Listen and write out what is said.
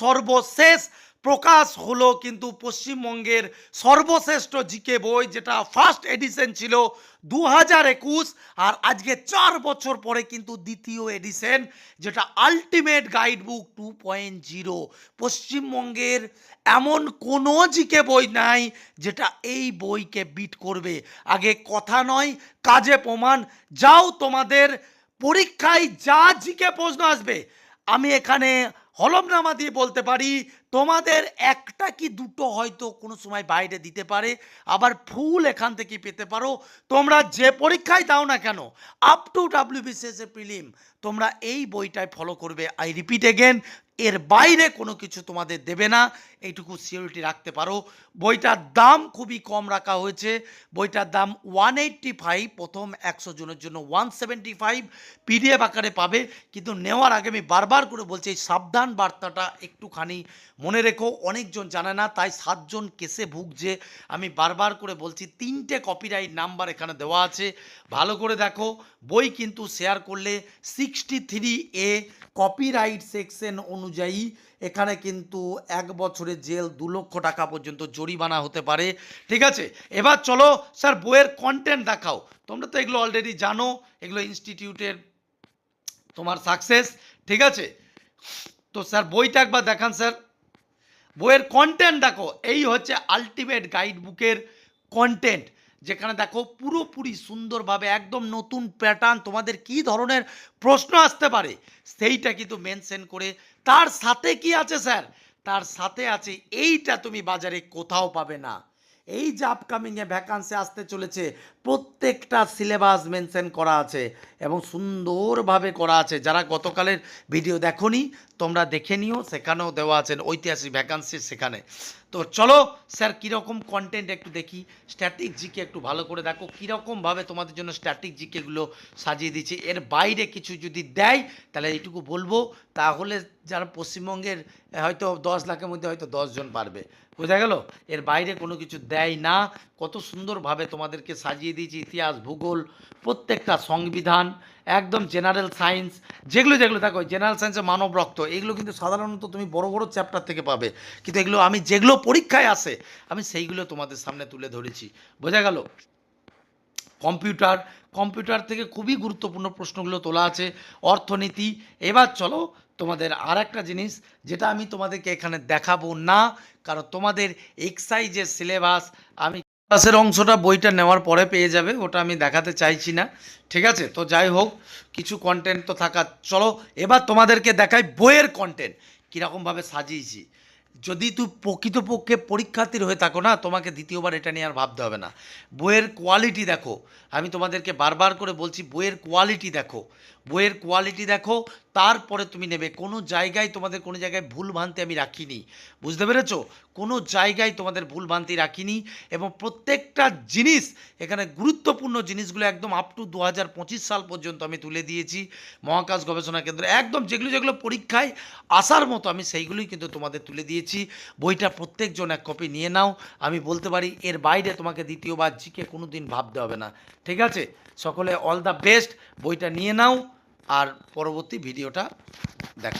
সর্বশেষ প্রকাশ হলো কিন্তু পশ্চিমবঙ্গের সর্বশ্রেষ্ঠ জিকে বই, যেটা ফার্স্ট এডিশন ছিল দু হাজার একুশ। আর আজকে চার বছর পরে কিন্তু দ্বিতীয় এডিশন যেটা ultimate guide book two point zero পশ্চিমবঙ্গের এমন কোনো জিকে বই নাই যেটা এই বইকে বিট করবে। আগে কথা নয়, কাজে প্রমাণ। যাও তোমাদের পরীক্ষায় যা জিকে প্রশ্ন আসবে, আমি এখানে হলমনামা দিয়ে বলতে পারি তোমাদের একটা কি দুটো হয়তো কোনো সময় বাইরে দিতে পারে, আবার ফুল এখান থেকে পেতে পারো। তোমরা যে পরীক্ষায় দাও না কেন up to W BCS prelim তোমরা এই বইটাই ফলো করবে। আই রিপিট এগেন এর বাইরে কোনো কিছু তোমাদের দেবে না। এইটুকু সিওরিটি রাখতে পারো। বইটার দাম খুবই কম রাখা হয়েছে। বইটার দাম ওয়ান এইট্টি ফাইভ প্রথম একশো জনের জন্য ওয়ান সেভেন্টি ফাইভ পিডিএফ আকারে পাবে। কিন্তু নেওয়ার আগে আমি বারবার করে বলছি, এই সাবধান বার্তাটা একটুখানি মনে রেখো, অনেকজন জানে না, তাই সাতজন কেসে ভুগছে। আমি বারবার করে বলছি, তিনটে কপিরাইট নাম্বার এখানে দেওয়া আছে। ভালো করে দেখো, বই কিন্তু শেয়ার করলে sixty three A copyright section অনুযায়ী এখানে কিন্তু এক বছরের জেল দু লক্ষ টাকা পর্যন্ত জরিমানা হতে পারে। ঠিক আছে? এবার চলো, স্যার, বইয়ের কন্টেন্ট দেখাও। তোমরা তো এগুলো অলরেডি জানো, এগুলো ইনস্টিটিউটের তোমার সাকসেস ঠিক আছে? তো স্যার, বইটা একবার দেখান, স্যার। বইয়ের কন্টেন্ট দেখো, এই হচ্ছে আলটিমেট গাইড বুকের কন্টেন্ট যেখানে দেখো পুরোপুরি সুন্দরভাবে একদম নতুন প্যাটার্ন তোমাদের কি ধরনের প্রশ্ন আসতে পারে, সেইটা কিন্তু মেনশন করে, তার সাথে কি আছে স্যার তার সাথে আছে এইটা তুমি বাজারে কোথাও পাবে না। এই যে আপকামিংয়ে ভ্যাকান্সি আসতে চলেছে, প্রত্যেকটা সিলেবাস মেনশন করা আছে এবং সুন্দরভাবে করা আছে। যারা গতকালের ভিডিও দেখোনি তোমরা দেখে নিও, সেখানেও দেওয়া আছে ঐতিহাসিক ভ্যাকান্সি সেখানে। তো চলো, স্যার, কীরকম কন্টেন্ট একটু দেখি। স্ট্যাটিক জিকে একটু ভালো করে দেখো, কীরকমভাবে তোমাদের জন্য স্ট্যাটিক জিকেগুলো সাজিয়ে দিচ্ছি এর বাইরে কিছু যদি দেয়, তাহলে এইটুকু বলব, তাহলে যারা পশ্চিমবঙ্গের, হয়তো দশ লাখের মধ্যে হয়তো দশজন পারবে। বোঝা গেল? এর বাইরে কোনো কিছু দেয় না। কত সুন্দরভাবে তোমাদেরকে সাজিয়ে দিয়েছি, ইতিহাস, ভূগোল, প্রত্যেকটা সংবিধান, একদম জেনারেল সায়েন্স যেগুলো যেগুলো, দেখো জেনারেল সায়েন্সে মানব রক্ত, এগুলো কিন্তু সাধারণত তুমি বড় বড় চ্যাপ্টার থেকে পাবে। কিন্তু এগুলো আমি যেগুলো পরীক্ষায় আসে আমি সেইগুলো তোমাদের সামনে তুলে ধরেছি। বোঝা গেল? কম্পিউটার কম্পিউটার থেকে খুবই গুরুত্বপূর্ণ প্রশ্নগুলো তোলা আছে, অর্থনীতি। এবার চলো, তোমাদের আর একটা জিনিস, যেটা আমি তোমাদেরকে এখানে দেখাবো না, কারণ তোমাদের এক্সাইজের সিলেবাস আমি ক্লাসের অংশটা বইটা নেওয়ার পরে পেয়ে যাবে, ওটা আমি দেখাতে চাইছি না। ঠিক আছে? তো যাই হোক, কিছু কন্টেন্ট তো থাকা চলো, এবার তোমাদেরকে দেখাই বইয়ের কন্টেন্ট কীরকমভাবে সাজিয়েছি। যদি তুই প্রকৃতপক্ষে পরীক্ষার্থীর হয়ে থাকো না, তোমাকে দ্বিতীয়বার এটা নিয়ে আর ভাবতে হবে না। বইয়ের কোয়ালিটি দেখো। আমি তোমাদেরকে বারবার করে বলছি, বইয়ের কোয়ালিটি দেখো। বইয়ের কোয়ালিটি দেখো, তারপরে তুমি নেবে। কোনো জায়গায় তোমাদের কোনো জায়গায় ভুল ভ্রান্তি আমি রাখিনি। বুঝতে পেরেছ? কোনো জায়গায় তোমাদের ভুল ভ্রান্তি রাখিনি এবং প্রত্যেকটা জিনিস, এখানে গুরুত্বপূর্ণ জিনিসগুলো একদম আপ টু দু হাজার পঁচিশ সাল পর্যন্ত আমি তুলে দিয়েছি। মহাকাশ গবেষণা কেন্দ্র, একদম যেগুলো যেগুলো পরীক্ষায় আসার মতো আমি সেইগুলোই কিন্তু তোমাদের তুলে দিয়েছি। বইটা প্রত্যেকজন এক কপি নিয়ে নাও। আমি বলতে পারি, এর বাইরে তোমাকে দ্বিতীয়বার, জিকে কোনো দিন ভাবতে হবে না। ঠিক আছে? সকলে অল দ্য বেস্ট বইটা নিয়ে নাও। আর পরবর্তী ভিডিওটা দেখো।